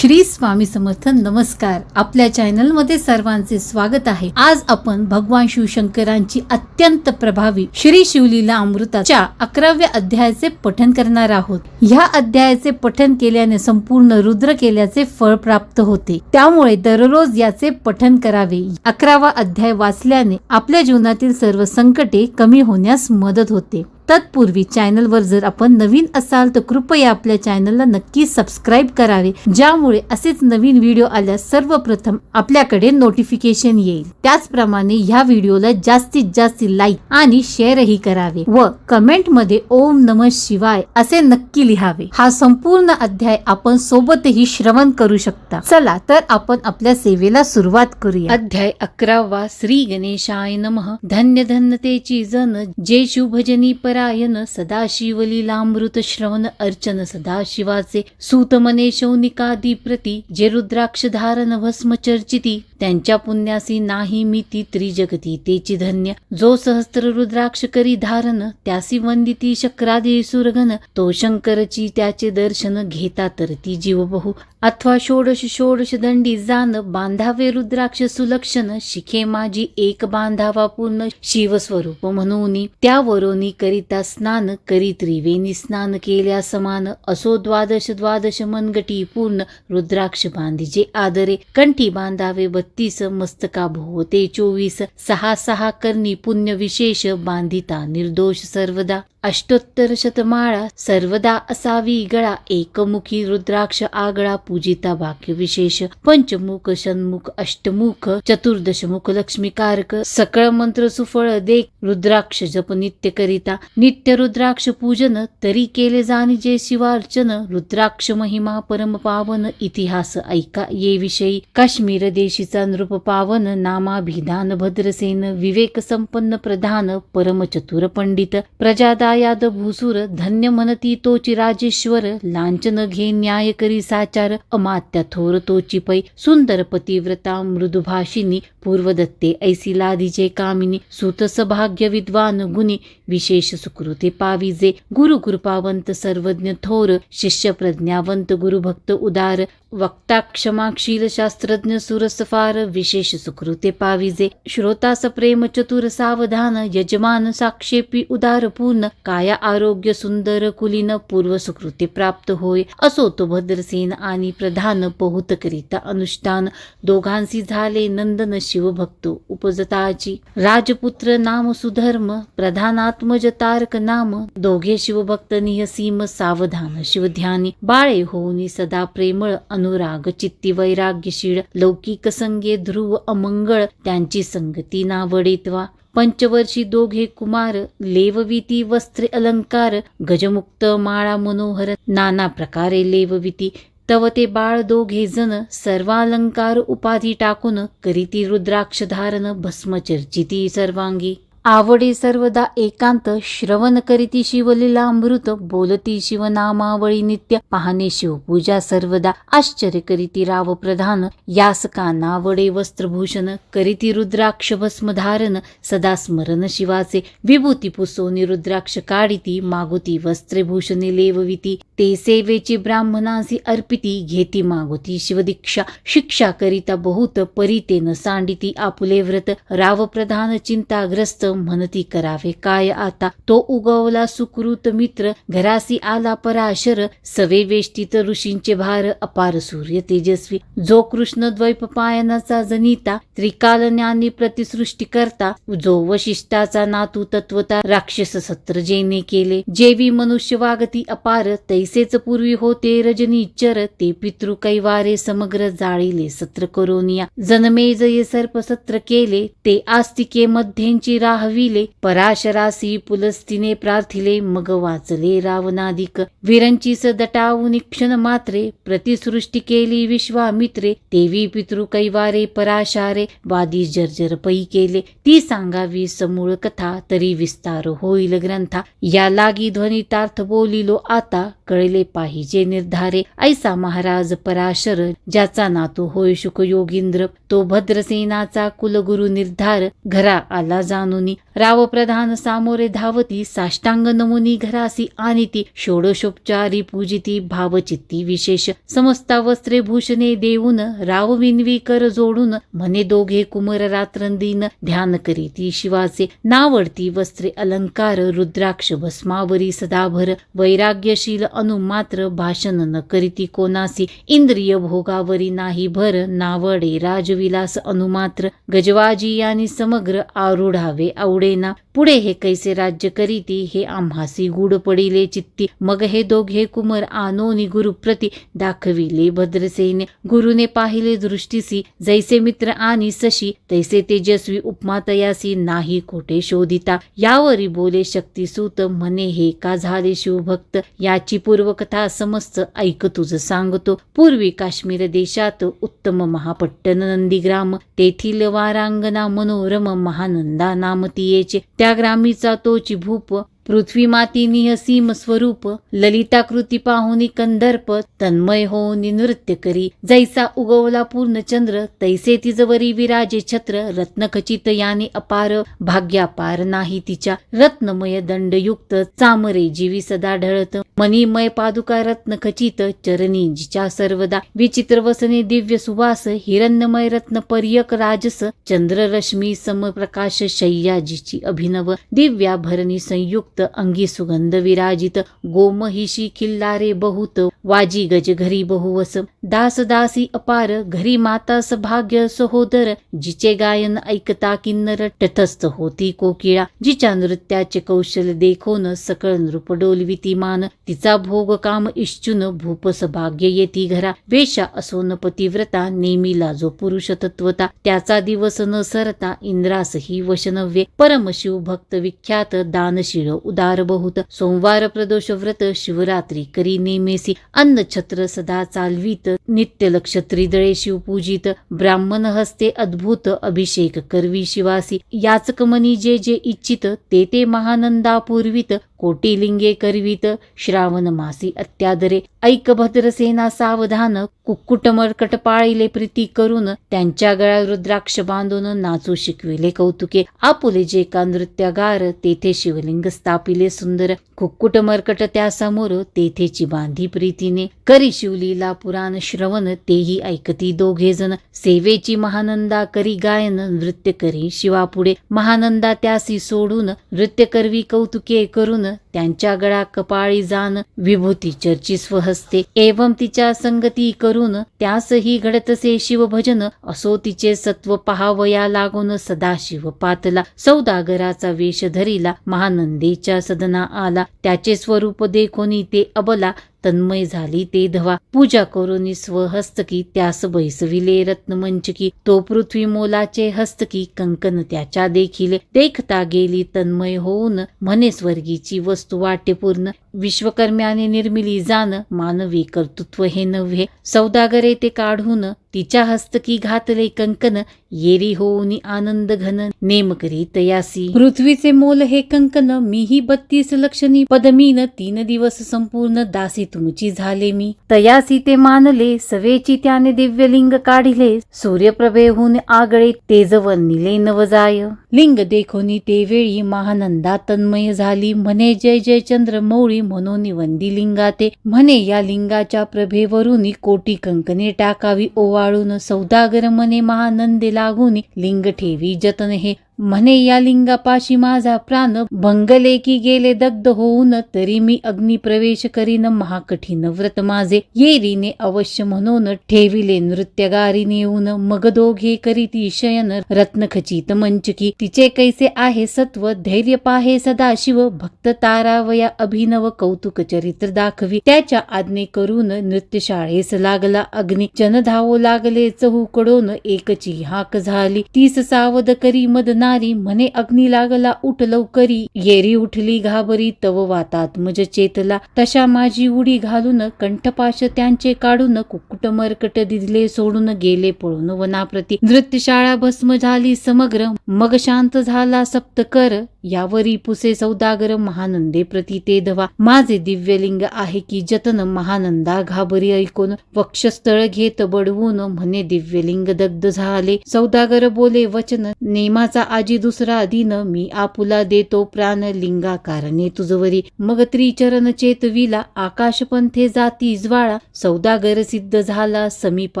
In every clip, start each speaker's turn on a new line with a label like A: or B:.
A: श्री स्वामी समर्थ नमस्कार. आपल्या चॅनलमध्ये सर्वांचे स्वागत आहे. आज आपण भगवान शिवशंकरांची अत्यंत प्रभावी श्री शिवलीला अमृताच्या अकराव्या अध्यायाचे पठन करणार आहोत. ह्या अध्यायाचे पठन केल्याने संपूर्ण रुद्र केल्याचे फळ प्राप्त होते. त्यामुळे दररोज याचे पठन करावे. अकरावा अध्याय वाचल्याने आपल्या जीवनातील सर्व संकटे कमी होण्यास मदत होते. तत्पूर्वी चॅनलवर जर आपण नवीन असाल तर कृपया आपल्या चॅनलला नक्की सबस्क्राईब करावे. ज्यामुळे असेच नवीन व्हिडिओ आल्यास सर्वप्रथम आपल्याकडे नोटिफिकेशन येईल. त्याचप्रमाणे ह्या व्हिडिओला जास्तीत जास्त लाईक आणि शेअरही करावे व कमेंटमध्ये ओम नम शिवाय असे नक्की लिहावे. हा संपूर्ण अध्याय आपण सोबतही श्रवण करू शकता. चला तर आपण आपल्या सेवेला सुरुवात करूया. अध्याय अकरावा श्री गणेशाय नमः. धन्य धन्यतेची जन जे शुभजनी परा परायण सदाशिवलीलामृत श्रवण अर्चन सदाशिवाचे सूतमने शौनिकादी प्रती जे रुद्राक्ष धारण भस्म चर्चिती त्यांच्या पुण्यासी नाही मिती त्रिजगती तेची धन्य. जो सहस्त्र रुद्राक्ष करी धारण त्यासी वंदिती शक्रादी सुरगण तो शंकरची त्याचे दर्शन घेता तर ती जीव बहु अथवा षोडश षोडश दंडी जान बांधावे रुद्राक्ष सुलक्षण शिखे माझी एक बांधावा पूर्ण शिवस्वरूप म्हणून. त्यावरोनी करी स्नान करी त्रिवेणी स्नान केल्या समान. असो द्वादश द्वादश मनगटी पूर्ण. रुद्राक्ष बांधिजे आदरे. कंठी बांधावे बत्तीस मस्तका भोवते चोवीस. सहा सहा करणी पुण्य विशेष. बांधिता निर्दोष सर्वदा. अष्टोत्तर शतमाळा सर्वदा असावी गळा एकमुखी रुद्राक्ष आगळा पूजिता वाक्य विशेष पंचमुख षण्मुख अष्टमुख चतुर्दशमुख लक्ष्मीकारक सकळ मंत्र सुफळ देख रुद्राक्ष जप नित्य करिता नित्य रुद्राक्ष पूजन तरी केले जाणी जे शिवार्चन रुद्राक्ष महिमा परम पावन इतिहास ऐका ये विषयी काश्मीर देशीचा नृप पावन नामाभिधान भद्रसेन विवेक संपन्न प्रधान परम चतुर पंडित प्रजादा प्रजादायाद भूसुर धन्य म्हणती तो चिराजेश्वर लांछन घे न्याय करी साचार अमात्या थोर तो चिपै सुंदर पतिव्रता मृदुभाषिनी पूर्वदत्ते ऐसिला दिजे कामिनी सुत सभाग्य विद्वान गुणी विशेष सुकृते पाविजे गुरु कृपावंत सर्वज्ञ थोर शिष्य प्रज्ञावंत गुरुभक्त उदार वक्ता क्षमाक्षील शास्त्रज्ञ सुरसफार विशेष सुकृते पाविजे श्रोतास प्रेम चतुर सावधान यजमान साक्षेपी उदार पूर्ण काया आरोग्य सुंदर कुलीन पूर्व सुकृती प्राप्त होय असो तो भद्रसेन आणि प्रधान बहुत करिता अनुष्ठान. दोघांसी झाले नंदन शिवभक्तो उपजताची. राजपुत्र नाम सुधर्म प्रधानात्मज तारक नाम. दोघे शिवभक्त निहसीम सावधान शिवध्यानी. बाळे होऊनी सदा प्रेमळ अनुराग चित्ती वैराग्यशीळ. लौकिक संगे ध्रुव अमंगळ त्यांची संगती नावडित्वा. पंचवर्षी दोघे कुमार लेवविती वस्त्रे अलंकार गजमुक्त माळा मनोहर नाना प्रकारे लेवविती. तव ते बाळ दोघे जण सर्वालंकार उपाधी टाकून करीती रुद्राक्ष धारण भस्मचर्चिती सर्वांगी. आवडे सर्वदा एकांत श्रवण करीती शिवलीला अमृत बोलती शिवनामावळी नित्य पाहणे शिवपूजा सर्वदा आश्चर्य करीती राव प्रधान यास का नावडे वस्त्रभूषण करीती रुद्राक्ष भस्म धारण सदा स्मरण शिवाचे विभूती पुसोनी रुद्राक्ष काढिती मागुती वस्त्रभूषणे लेवविती ते सेवेची ब्राह्मणासी अर्पिती घेती मागुती शिवदीक्षा शिक्षा करिता बहुत परितेन सांडिती आपुले व्रत राव प्रधान चिंताग्रस्त म्हणती करावे काय आता? तो उगवला सुकृत मित्र घरासी आला पराशर सवे वेष्टीत ऋषींचे भार अपार सूर्य तेजस्वी. जो कृष्ण द्वैप पायनाचा जनिता त्रिकाल ज्ञानी प्रतिसृष्टी करता जो वशिष्ठाचा नातू तत्वता राक्षस सत्र जेने केले. जेवी मनुष्य वागती अपार तैसेच पूर्वी होते रजनी चर ते पितृ कैवारे समग्र जाळीले सत्र करोनिया. जनमेजय सर्प सत्र केले ते आस्तिके मध्येंची पाहविले. पराशरासी पुलस्तीने प्रार्थिले मग वाचले रावणाधिक. विरंचीस दटावून क्षण मात्रे प्रतिसृष्टी केली विश्वामित्रे. देवी पितृ कैवारे पराशारे वादी जर्जर पै केले. ती सांगावी समूळ कथा तरी विस्तार होईल ग्रंथा. या लागी ध्वनितार्थ बोलिलो आता कळले पाहिजे निर्धारे. ऐसा महाराज पराशर ज्याचा नातू होय शुक योगींद्र तो भद्रसेनाचा कुलगुरु निर्धार घरा आला जाणून घेऊनी राव प्रधान सामोरे धावती साष्टांग नमुनी घरासी आणि ती षोडशोपचारी पूजिती भावचित्ती विशेष. समस्ता वस्त्रे भूषणे देऊन राव विनवी कर जोडून म्हणे दोघे कुमर रात्रंदीन ध्यान करीती शिवाचे. नावडती वस्त्रे अलंकार रुद्राक्ष भस्मावरी सदाभर वैराग्यशील अनुमात्र भाषण न करीती कोणासी. इंद्रिय भोगावरी नाही भर नावडे राजविलास अनुमात्र गजवाजी यांनी समग्र आरूढावे आवडेना पुढे हे कैसे राज्य करीती हे आम्हासी गुड पडिले चित्ती. मग हे दोघे कुमर आनोनी गुरुप्रती. दाखविले भद्रसेने गुरुने पाहिले दृष्टीसी. जैसे मित्र आणि सशी तैसे तेजस्वी उपमातयासी नाही कोठे शोधिता. यावरी बोले शक्ती सूत म्हणे हे का झाले शिवभक्त? याची पूर्वकथा समस्त ऐक तुझ सांगतो. पूर्वी काश्मीर देशात उत्तम महापट्टन नंदीग्राम. तेथील वारांगना मनोरम महानंदा नाम नामतीयेचे त्या ग्रामीचा तो भूप पृथ्वी माती निहसीम स्वरूप ललिताकृती पाहुनी कंदर्प तन्मय होऊनी नृत्य करी. जैसा उगवला पूर्ण चंद्र तैसे तिजवरी विराजे छत्र रत्नखचित याने अपार भाग्यापार नाही तिच्या. रत्नमय दंडयुक्त चामरे जीवी सदा ढळत. मणिमय पादुका रत्न खचित चरणी जिच्या सर्वदा. विचित्र वसने दिव्य सुवास हिरण्यमय रत्न पर्यक राजस चंद्ररश्मी समप्रकाश प्रकाश शय्याजीची अभिनव. दिव्याभरणी संयुक्त अंगी सुगंध विराजित गोमहिशी किल्लारे बहुत वाजी गज घरी बहुवस दास दासी अपार घरी माता भाग्य सहोदर जिचे गायन ऐकता किन्नर तटस्थ होती कोकिळा जिच्या नृत्याचे कौशल देखोन सकळ नृप डोलविती मान तिचा भोग काम इश्चुन भूप सभाग्य येती घरा वेशा असोन पतिव्रता नेमिला जो पुरुष तत्वता त्याचा दिवस न सरता इंद्रास ही वशनव्ये परमशिव भक्त विख्यात दानशीळ उदार बहुत सोमवार प्रदोष व्रत शिवरात्री करी नेमेसी। अन्न छत्र सदा चालवीत नित्य लक्ष त्रिदळे शिवपूजित ब्राह्मण हस्ते अद्भुत अभिषेक करवी शिवासी। याचकमनी जे जे इच्छित ते ते महानंदापूर्वित। कोटिलिंगे करवीत श्रावण मासी अत्यादरे ऐक भद्रसेना सावधान कुक्कुट मरकट पाळिले प्रीती करून त्यांच्या गळ्या रुद्राक्ष बांधून नाचू शिकविले कौतुके आपुले जे का नृत्यगार तेथे शिवलिंग स्थापिले सुंदर कुक्कुट त्यासमोर त्या समोर तेथेची बांधी प्रीतीने करी शिवलीला पुराण श्रवण तेही ऐकती दोघे जण सेवेची महानंदा करी गायन नृत्य करी शिवापुढे महानंदा त्यासी सोडून नृत्य करवी कौतुके करून त्यांच्या गळा कपाळी जाण विभूती चर्ची स्वहस्ते एवं तिच्या संगती करून त्यासही घडतसे शिवभजन असो तिचे सत्व पहावया लागून सदा शिव पातला सौदागराचा वेश धरिला महानंदेच्या सदना आला. त्याचे स्वरूप देखोनी ते अबला. तन्मय झाली. ते धवा पूजा करून स्वहस्तकी त्यास बैसविले रत्नमंचकी. तो पृथ्वी मोलाचे हस्तकी कंकन त्याच्या देखील देखता गेली. तन्मय होऊन म्हणे स्वर्गीची वस्तू वाटेपूर्ण विश्वकर्म्याने निर्मिली जाण मानवी कर्तृत्व हे नव्हे. सौदागरे ते काढून तिच्या हस्तकी घातले कंकन येरी होऊन आनंद घन नेम करी तयासी पृथ्वीचे मोल हे कंकन मीही बत्तीस लक्षणी पदमीन तीन दिवस संपूर्ण दासी तुमची झाले मी. तयासी ते मानले सवेची त्याने दिव्यलिंग काढिले सूर्यप्रभेहून आगळे तेजवर निले नवजाय. लिंग देखोनी ते वेळी महानंदा तन्मय झाली म्हणे जय जय चंद्र मौळी म्हणून वंदी लिंगाते म्हणे या लिंगाच्या प्रभेवरून कोटी कंकणे टाकावी ओवा वाळून सौदागर मने महानंदे लागून लिंग ठेवी जतन हे म्हणे या लिंगापाशी माझा प्राण भंगले की गेले दग्ध होऊन तरी मी अग्निप्रवेश करीन महाकठीण व्रत माझे येरीने अवश्य म्हणून ठेविले नृत्यगारीने येऊन मग दोघे करीती शयन रत्नखचित मंचकी तिचे कैसे आहे सत्व धैर्य पाहे सदाशिव भक्त तारावया अभिनव कौतुक चरित्र दाखवी त्याच्या आज्ञे करून नृत्यशाळेस लागला अग्नी जन धावो लागले चहूकडून एकची हाक झाली तीस सावध करी मदना नारी म्हणे अग्नी लागला उठ लवकरी. येरी उठली घाबरी तव वातात मज चेतला. तशा माझी उडी घालून कंठपाश त्यांचे काढून कुक्कुट मरकट दिले सोडून गेले पळून वनाप्रती. नृत्यशाळा भस्म झाली समग्र. मग शांत झाला सप्तकर. यावरी पुसे सौदागर महानंदे प्रती ते धवा. माझे दिव्यलिंग आहे की जतन महानंदा घाबरी ऐकून. वक्षस्थळ घेत बडवून म्हणे दिव्यलिंग दग्ध झाले. सौदागर बोले वचन नेमाचा आजी दुसरा दिन मी आपुला देतो प्राण लिंगा कारणे तुझवरी मग त्रिचरण चेतविला आकाश पंथे जाती ज्वाळा. सौदागर सिद्ध झाला समीप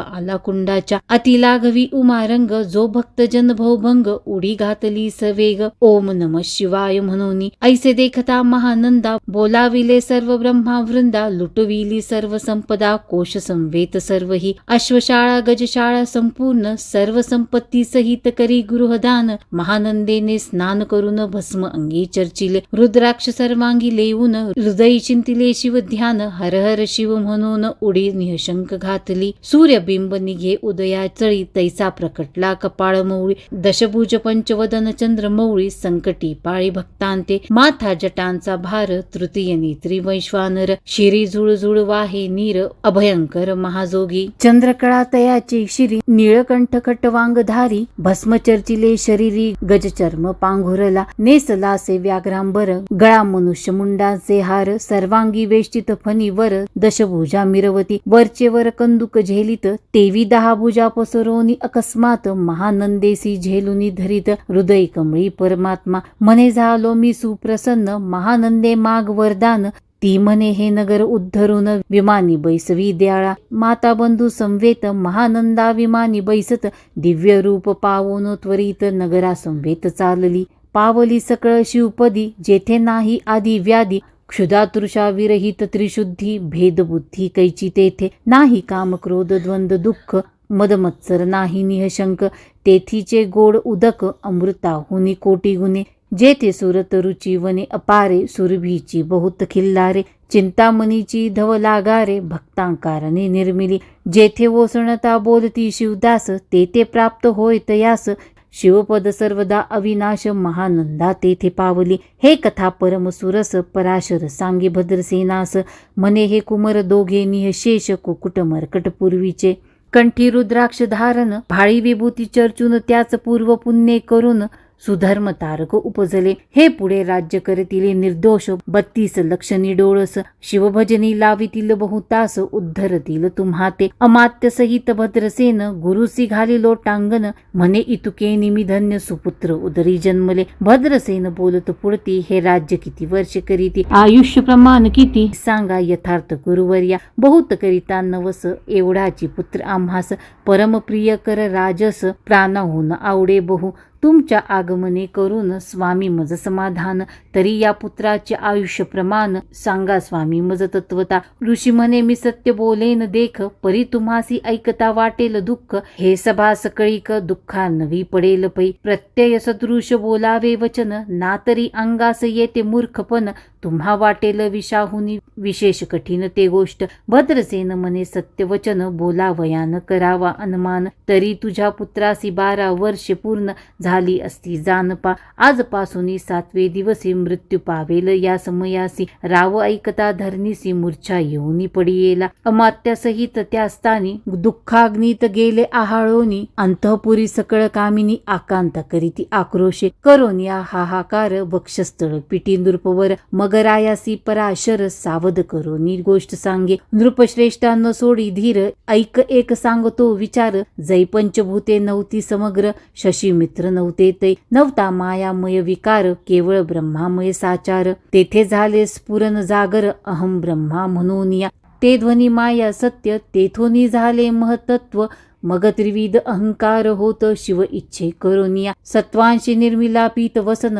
A: आला कुंडाच्या. अति उमारंग जो भक्त जन भंग उडी घातली सवेग. ओम नम शिवाय म्हणून ऐसे देखता महानंदा. बोलाविले सर्व ब्रह्मा वृंदा लुटविली सर्व संपदा कोश संवेत सर्व ही अश्वशाळा गजशाळा संपूर्ण सर्व संपत्ती सहित करी गृहदान. महानंदेने स्नान करून भस्म अंगी चर्चिले. रुद्राक्ष सर्वांगी लेऊन हृदय चिंतिले शिव ध्यान. हर हर शिव म्हणून उडी निशंक घातली. सूर्यबिंब निघे उदया चळी. तैसा प्रकटला कपाळ मौळी. दशभुज पंचवदन चंद्र मौळी. संकटी पाळी भक्तांते. माथा जटांचा भार. तृतीय नेत्री वैश्वानर. शिरी झुळझुळ वाहे नीर. अभयंकर महाजोगी. चंद्रकळा तयाची शिरी. निळकंठ खटवांगधारी भस्म चर्चिले शरीरी. गजचर्म पांघुरला नेसलासे व्याघ्रांबर गळा मनुष्य मुंडाचे हार सर्वांगी वेष्टित फणीवर दशभुजा मिरवती वरचे वर कंदुक झेलित तेवी दहा भुजा पसरोनी अकस्मात महानंदेसी झेलुनी धरित हृदय कमळी परमात्मा म्हणे झालो मी सुप्रसन्न महानंदे माग वरदान ती म्हणे हे नगर उद्धरून विमानी बैसवी द्याळा. माता बंधू संवेत महानंदा विमानी बैसत दिव्य रूप पावून त्वरित नगरा संवेत चालली. पावली सकळ शिवपदी जेथे नाही आदी व्याधी क्षुधातृषा विरहित त्रिशुद्धी भेदबुद्धी कैची तेथे. नाही काम क्रोध द्वंद दुःख मदमत्सर नाही निहशंक तेथीचे गोड उदक अमृताहुनी कोटी गुणे जेथे सुरत रुची वने अपारे सुरभीची बहुत खिल्लारे चिंतामणीची धव लागारे भक्तांकारणे निर्मिली. जेथे ओसणता बोलती शिवदास तेथे प्राप्त होय तयास शिवपद सर्वदा अविनाश महानंदा तेथे पावली. हे कथा परम सुरस पराशर सांगे भद्रसेनास मने हे कुमर दोघे निहशेष कुकुट मरकट पूर्वीचे. कंठी रुद्राक्ष धारण भाळी विभूती चर्चून त्याच पूर्व पुण्य करून. सुधर्म तारक उपजले. हे पुढे राज्य करतील निर्दोष. बत्तीस लक्षणी डोळस शिवभजनी लावितील बहुतास उद्धरतील तुम्हा ते. अमात्य सहित भद्रसेन. गुरुसी घालिलो टांगण म्हणे इतुके निमिधन्य सुपुत्र उदरी जन्मले. भद्रसेन बोलत पुढती हे राज्य किती वर्ष करीती? आयुष्य प्रमाण किती? सांगा यथार्थ गुरुवर्या. बहुत करिता नवस. एवढाची पुत्र आम्हास. परमप्रिय कर राजस. प्राणाहून आवडे बहु. तुमच्या आगमने करून स्वामी मज समाधान. तरी या पुत्राचे आयुष्य प्रमाण सांगा स्वामी मज तत्वता. ऋषी म्हणे मी सत्य बोलेन देख परी तुम्हासी ऐकता वाटेल दुःख. हे सभा सकळीक दुःखा नवी पडेल पै. प्रत्यय सदृश बोलावे वचन ना तरी अंगास येते मूर्खपण. तुम्हा वाटेल विषाहुनी विशेष कठीण ते गोष्ट. भद्रसेन मने सत्यवचन बोलावयान करावा अनुमान. तरी तुझ्या पुत्रासी बारा वर्ष पूर्ण झाली असती जानपा आजपासून सातवे दिवसी मृत्यू पावेल या समयासी. राव ऐकता धरणीसी मूर्छा येऊनी पडियेला. अमात्यासहित त्या स्थानी दुःखाग्नीत गेले आहाळोनी. अंतपुरी सकळ कामिनी आकांत करीती आक्रोशे. करोनिया हाहाकार वक्षस्थळ पिटी नृपवर मगरायासी पराशर सावध करोनी गोष्ट सांगे नृपश्रेष्ठांनो सोडी धीर ऐक एक सांगतो विचार. जै पंचभूते नव्हती समग्र शशी मित्र नव्हते तै. नव्हता मायामय विकार केवळ ब्रह्मामय साचार. तेथे झाले स्फुरन जागर अहम ब्रह्मा म्हणून या. ते ध्वनी माया सत्य तेथोनी झाले महतत्व. मग त्रिविध अहंकार होत शिव इच्छे करोनिया सत्वांशी निर्मिलापित वसन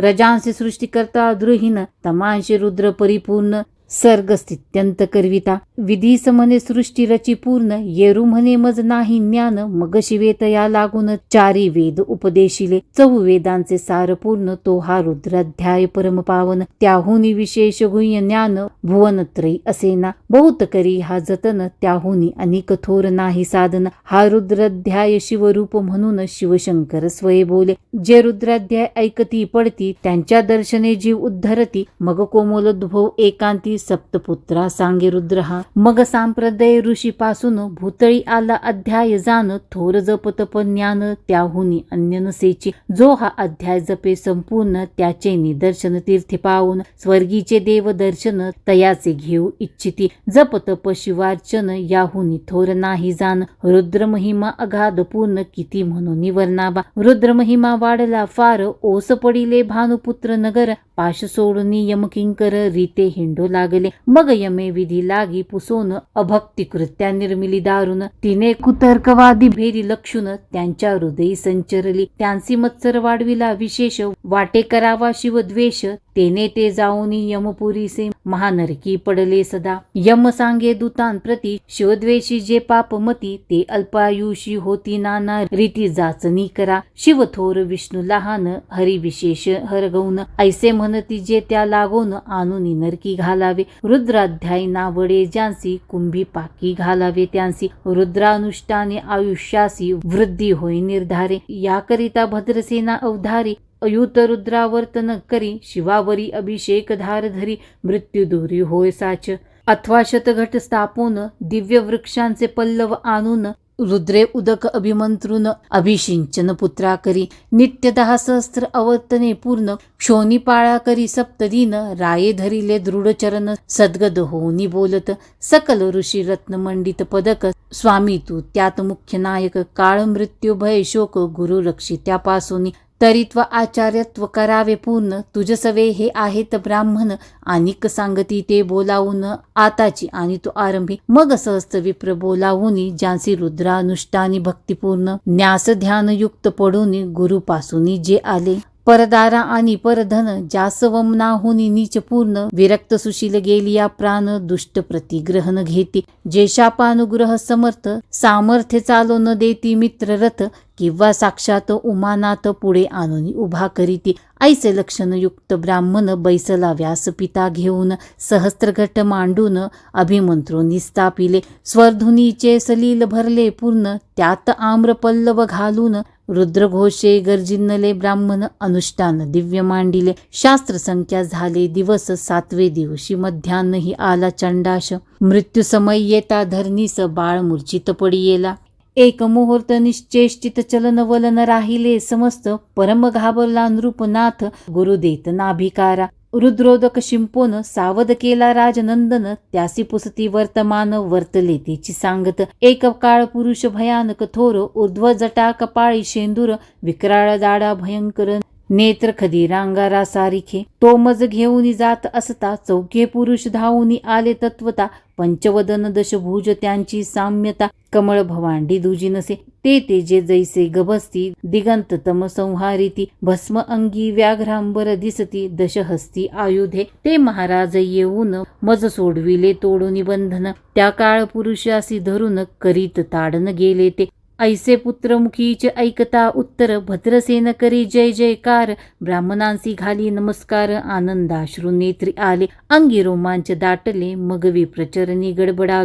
A: रजांशी सृष्टिकर्ता दृहीन तमांशी रुद्र परिपूर्ण सर्गस्थित्यंत करविता विधीस म्हणे सृष्टी रची पूर्ण येरू म्हणे मज नाही ज्ञान मग शिवेतया लागून चारी वेद उपदेशिले चहु वेदांचे सार पूर्ण तो हा रुद्राध्याय परम पावन त्याहुनी विशेष गुह्य ज्ञान भुवनत्रयी असेना. बहुत करी हा जतन त्याहुनी अनेक थोर नाही साधन. हा रुद्राध्याय शिवरूप म्हणून शिवशंकर स्वये बोले. जे रुद्राध्याय ऐकती पडती त्यांच्या दर्शने जीव उद्धरती. मग कोमलोद्भव एकांती सप्तपुत्रा सांगे रुद्र हा मग सांप्रदय ऋषी पासून भूतळी आला अध्याय जाण थोर जप तप ज्ञान त्याहुनी अन्य नसेची. जो हा अध्याय जपे संपूर्ण त्याचे निदर्शन तीर्थ पाहून स्वर्गीचे देव दर्शन तयाचे घेऊ इच्छिती. जप तप शिवार्चन याहुनी थोर नाही जाण. रुद्र महिमा अगाध पूर्ण किती म्हणून वर्णाबा रुद्र महिमा वाढला फार ओस पडिले भानुपुत्र नगर. पाश सोडून यमकिंकर रीते हिंडू लागले. मग यमे विधी लागी पुसोन अभक्ती कृत्या निर्मिली दारुण. तिने कुतर्कवादी भेरी लक्षून त्यांच्या हृदयी संचरली. त्यांची मत्सर वाढविला विशेष. वाटे करावा शिवद्वेष. तेने ते जाऊन यमपुरीसे महानरकी पडले सदा. यम सांगे दूतान प्रती शिवद्वेषी जे पापमती ते अल्पायुषी होती नाना. रीती जाचणी करा. शिव थोर विष्णू लहान हरि विशेष हरगौन. ऐसे म्हणती जे त्या लागून आणून नरकी घालावे. रुद्राध्याय नावडे ज्यांसी कुंभी पाकी घालावे त्यांसी रुद्रानुष्ठाने आयुष्यासी वृद्धी होई निर्धारे. याकरिता भद्रसेना अवधारी अयुत रुद्रावर्तन करी शिवावरी अभिषेक धार धरी मृत्यू दूरी होय साच. अथवा शतघट स्थापून दिव्य वृक्षांचे पल्लव आणून रुद्रे उदक अभिमंत्रून अभिषिंचन पुत्रा करी नित्य दहा सहस्त्र अवर्तने पूर्ण क्षोनी पाळा करी सप्तदीन राये धरिले दृढ चरण सद्गद होनी बोलत सकल ऋषी रत्न मंडित पदक स्वामी तू त्यात मुख्य नायक काळ मृत्यू भय शोक गुरु रक्षी त्यापासून तरित्व आचार्यत्व करावे पूर्ण. तुझसवे हे आहेत ब्राह्मण. आणिक सांगती ते बोलावून आताची आणि तो आरंभी. मग सहस्त्र विप्र बोलावून ज्यांची रुद्रानुष्ठानी भक्तिपूर्ण. न्यास ध्यान युक्त पडून गुरुपासून जे आले. परदारा आणि परधन जासवमनाहून नीच पूर्ण. विरक्त सुशील गेलिया प्राण दुष्ट प्रतिग्रहण घेते. जेशापानुग्रह समर्थ सामर्थ्य चालो न देती मित्र रथ किंवा साक्षात उमानात पुढे आणून उभा करीती. ऐसे लक्षणयुक्त ब्राह्मण बैसला व्यासपिता घेऊन सहस्त्रघट मांडून अभिमंत्रो निस्तापिले स्वरधुनीचे सलील भरले पूर्ण त्यात आम्रपल्लव घालून रुद्रघोषे गर्जिन्नले ब्राह्मण अनुष्ठान दिव्य मांडिले. शास्त्र संख्या झाले दिवस सातवे दिवशी मध्यान्नही आला चंडाश. मृत्यू समय येता धरणीस बाळ मूर्छित पडियेला. एक मुहूर्त निश्चेष्टित चलन वलन राहिले समस्त परम घाबरला नृपनाथ गुरु देत नाभिकारा. रुद्रोदक शिंपोन सावध केला राजनंदन त्यासी पुसती वर्तमान वर्तले तिची सांगत. एक काळ पुरुष भयानक थोर ऊर्ध्व जटा कपाळी शेंदूर विक्राळ दाडा भयंकर नेत्र खदी रांगारा सारिखे तो मज घेऊन जात असता चौके पुरुष धावून आले तत्वता पंचवदन दशभुज त्यांची साम्यता कमळ भवांडी दुजी नसे. ते ते जे जैसे गभस्ती दिगंत तम संहारिती भस्म अंगी व्याघ्रांबर दिसती दशहस्ती आयुधे. ते महाराज येऊन मज सोडविले तोडून बंधन त्या काळ पुरुषासी धरून करीत ताडन गेले ते. ऐसे पुत्रमुखीचे ऐकता उत्तर भद्रसेन करी जय जयकार। ब्राह्मणांसी घाली नमस्कार आनंदाश्रू नेत्री आले। अंगी रोमांच दाटले मगवी प्रचरणी गडबडा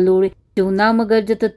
A: लोळे शिवनाम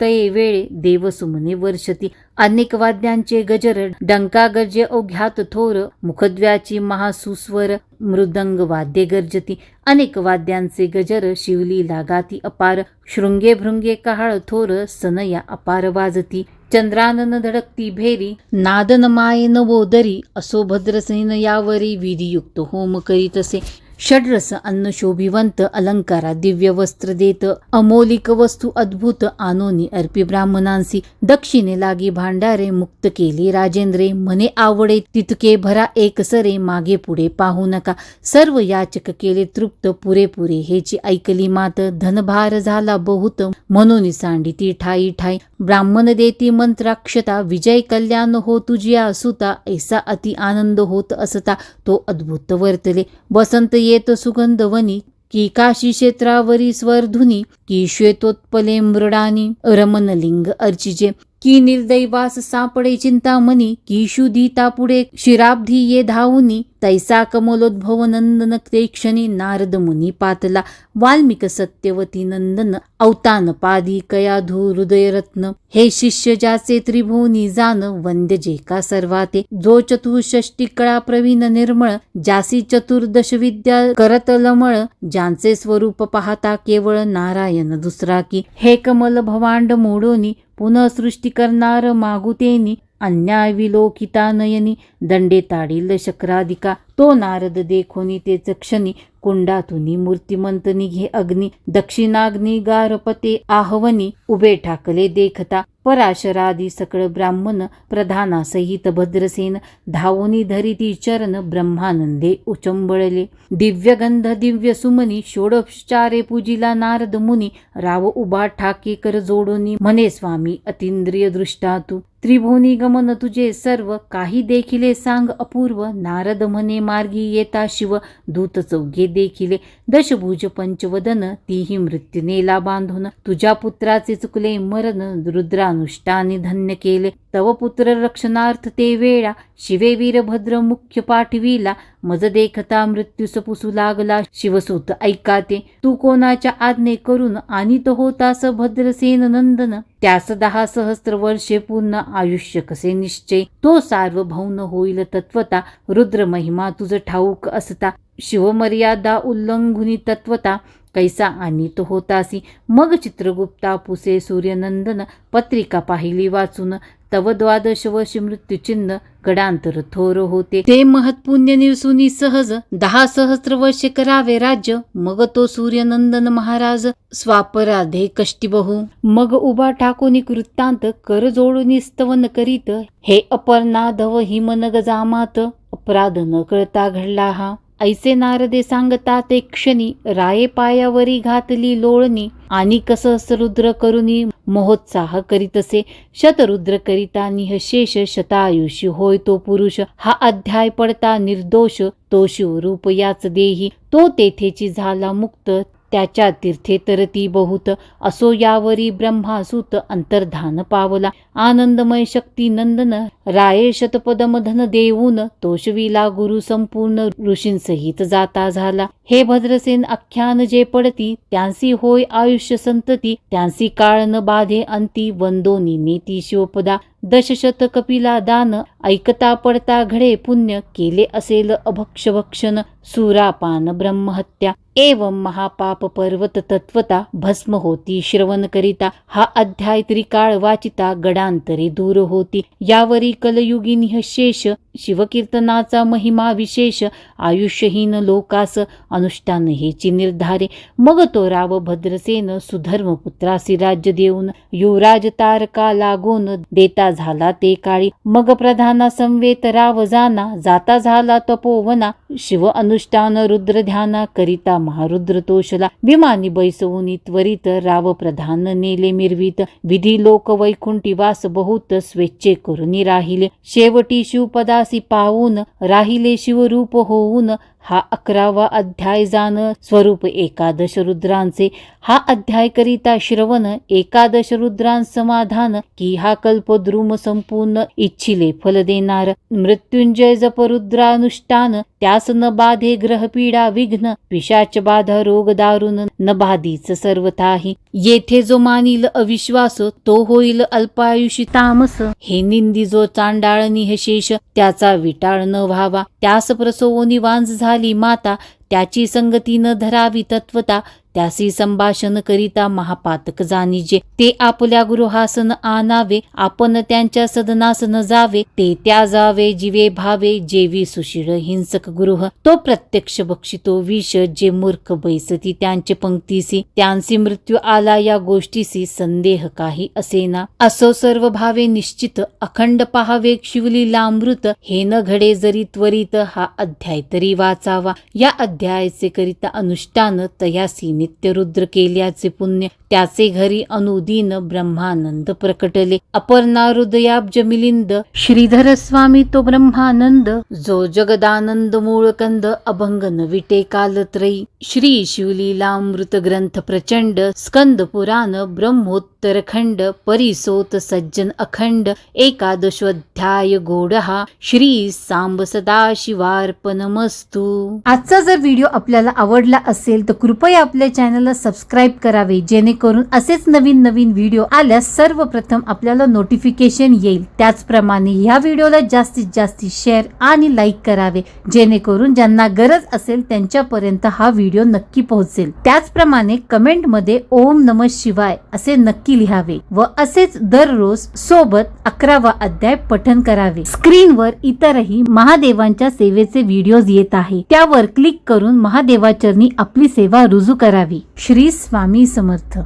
A: तये वेळे देवसुमने वर्षती. अनेक वाद्यांचे गजर डंका गर्जे अवघ्यात थोर मुखद्व्याची महासुस्वर मृदंग वाद्ये गर्जती. अनेक वाद्यांचे गजर शिवली लागाती अपार. शृंगे भृंगे कहाळ थोर सनया अपार वाजती. चंद्रानन धडकती भेरी नादन मायेन वोदरी असो भद्रसेन यावरी विधियुक्त होम करीतसे षड्रस अन्न शोभिवंत अलंकारा दिव्य वस्त्र देत अमोलिक वस्तू अद्भुत आनोनी अर्पी ब्राह्मणांसी दक्षिणे लागी भांडारे मुक्त केले राजेंद्रे मने आवडे तितके भरा एक सरे मागे पुढे पाहू नका. सर्व याचक केले तृप्त पुरेपुरे हेची ऐकली मात धनभार झाला बहुत म्हणून सांडी ती ठाई ठाई ब्राह्मण देती मंत्राक्षता विजय कल्याण हो तुझ्या सुता ऐसा अति आनंद होत असता तो अद्भुत वर्तले. वसंत येत सुगंध वनी की काशी क्षेत्रावरी स्वरधुनी की श्वेतोत्पले मृडानी रमणलिंग अर्चिजे की निर्दैवास सापडे चिंतामणी की शुधिता पुढे शिराब्धी ये धावुनी तैसा कमलोद्भव नंदन ते क्षणी नारद मुनी पातला वाल्मिक सत्यवती नंदन अवतान पादी कयाधू हृदयरत्न हे शिष्य ज्याचे त्रिभुवनी जान वंद्य जे का सर्वाते जो चतुष्षष्टी कळा प्रवीण निर्मळ जासी चतुर्दश विद्या करत लमळ ज्यांचे स्वरूप पाहता केवळ नारायण दुसरा की हे कमल भवांड मोडोनी पुनः सृष्टी करणार मागुतेनी अन्याय विलोकिता नयनी दंडे ताडील शक्राधिका तो नारद देखोनी तेच क्षणी कुंडातुनी मूर्तिमंत निघे अग्नी दक्षिणाग्नी गारपते आहवनी उभे ठाकले देखता पराशरादी सकळ ब्राह्मण प्रधाना सहित भद्रसेन धावोनी धरिती चरण ब्रह्मानंदे उचंबळले. दिव्यगंध दिव्य सुमनी षोडोपचारे पूजिला नारद मुनी राव उभा ठाके कर जोडोनी म्हणे स्वामी अतिंद्रिय दृष्टा तू त्रिभुवनी गमन तुझे सर्व काही देखिले सांग अपूर्व नारद म्हणे मार्गी येता शिव दूत चौघे देखिले. दशभुज पंचवदन तीही मृत्यू नेला बांधून. तुझ्या पुत्राचे चुकले मरण रुद्रानुष्ठाने धन्य केले. तव पुत्र रक्षणार्थ ते वेळा. शिवे वीरभद्र मुख्य पाठविला. मज देखता मृत्यूस पुसू लागला. शिवसूत ऐकाते तू कोणाच्या आज्ञे करून आणि होतास भद्रसेन नंदन? त्यास दहा सहस्र वर्षे पूर्ण आयुष्य कसे निश्चय? तो सार्वभौम होईल तत्वता रुद्र महिमा तुझ ठाऊक असता. शिवमर्यादा उल्लंघुनी तत्वता कैसा आणित होतासी? मग चित्रगुप्ता पुसे सूर्यनंदन पत्रिका पाहिली वाचून तव द्वादश वर्ष मृत्यूचिन्ह गडांतर थोर होते. ते महत्पुण्य निरसुनी सहज दहा सहस्र वर्षे करावे राज्य. मग तो सूर्यनंदन महाराज. स्वापराधे कष्टीबहू मग उभा ठाकोनी कृत्तांत कर जोडून स्तवन करीत. हे अपर्णाधव हिमनग जामात अपराध न कळता घडला हा. ऐसे नारदे सांगता ते क्षणी राये पायावरी घातली लोळणी. आणि कसं रुद्र करुनी करीत करीतसे शतरुद्र करिता निहशेष शतायुषी होय तो पुरुष. हा अध्याय पडता निर्दोष तो शिवरूप याच देही तो तेथेची झाला मुक्त. त्याच्या तीर्थे तरती बहुत असो यावरी ब्रह्मासुत अंतर्धान पावला. आनंदमय शक्ती नंदन राये शतपदम धन देऊन तोषविला गुरु संपूर्ण ऋषींसहित जाता झाला. हे भद्रसेन आख्यान जे पडती त्यांसी होय आयुष्य संतती त्यांसी काळ न बाधे अंती वंदोनी नेती शिवपदा दशशत कपिला दान ऐकता पडता घडे पुण्य केले असेल अभक्ष भक्षण सुरापान ब्रह्महत्या. एवं महापाप पर्वत तत्वता भस्म होती श्रवण करिता हा अध्याय त्रिकाळ वाचिता गडांतरी दूर होती. यावरी कलयुगी शेष शिवकीर्तनाचा महिमा विशेष आयुष्यहीन लोकास अनुष्ठान हेची निर्धारे. मग तो राव भद्रसेन सुधर्म पुत्रासी राज्य देऊन युवराज तारका लागून देता झाला ते काळी. मग प्रधाना संवेत राव जाना जाता झाला तपोवना. शिव अनुष्ठान रुद्र ध्याना करिता महारुद्र तोषला विमानी बैसवून त्वरित राव प्रधान नेले मिरवीत. विधी लोक वैकुंठी वास बहुत स्वेच्छे करून राहिले. शेवटी शिवपदासी पाहून राहिले शिवरूप होऊन हा अकरावा अध्याय जाण स्वरूप एकादश रुद्रांचे. हा अध्याय करिता श्रवण एकादश रुद्रां समाधान की हा कल्पद्रुम संपूर्ण इच्छिले फल देणार. मृत्युंजय जप रुद्रानुष्ठान त्यास न बाधे ग्रहपीडा विघ्न पिशाच बाधा रोग दारुण न बाधीच सर्वथाही. येथे जो मानिल अविश्वास तो होईल अल्पायुषी तामस. हे निंदी जो चांडाळ निहशेष त्याचा विटाळ न व्हावा. त्यास प्रसवो वांज झाली माता त्याची संगती न धरावी तत्वता त्यासी संभाषण करिता महापातक जाणीजे. ते आपल्या गृहासन आणावे आपण त्यांच्या सदनास न जावे ते त्या जावे जीवे भावे जेवी सुशीळ हिंसक गृह. तो प्रत्यक्ष बक्षितो विष जे मूर्ख बैसती त्यांचे पंक्तीसी त्यांसी मृत्यू आला या गोष्टीसी संदेह काही असेना. असो सर्व भावे निश्चित अखंड पहावे शिवलीलामृत हे न घडे जरी त्वरित हा अध्याय तरी वाचावा. या अध्यायाचे करिता अनुष्ठान तयासी नित्य रुद्र केल्याचे पुण्य त्याचे घरी अनुदीन ब्रह्मानंद प्रकटले. अपर्णा हृदयाब्ज मिलिंद श्रीधर स्वामी तो ब्रह्मानंद जो जगदानंद मूळकंद अभंग नविटे कालत्रयी. श्री शिवलीलामृत ग्रंथ प्रचंड स्कंद पुराण ब्रह्मोत्तर उत्तरखंड परिसोत सज्जन अखंड एकादशोध्याय गोडहा श्री सांब सदाशिवार्पणमस्तू. आजचा जर व्हिडिओ आपल्याला आवडला असेल तर कृपया आपल्या चॅनलला सबस्क्राईब करावे जेणेकरून असेच नवीन नवीन व्हिडिओ आल्यास सर्वप्रथम आपल्याला नोटिफिकेशन येईल. त्याचप्रमाणे ह्या व्हिडिओला जास्तीत जास्त शेअर आणि लाईक करावे जेणेकरून ज्यांना गरज असेल त्यांच्यापर्यंत हा व्हिडिओ नक्की पोहोचेल. त्याचप्रमाणे कमेंटमध्ये ओम नम शिवाय असे नक्की लिहावे व असेच दररोज सोबत अकरावा अध्याय पठन करावे. स्क्रीनवर इतरही महादेवांच्या सेवेचे व्हिडिओज येत आहे. त्यावर क्लिक करून महादेवाचरणी आपली सेवा रुजू करावी. श्री स्वामी समर्थ.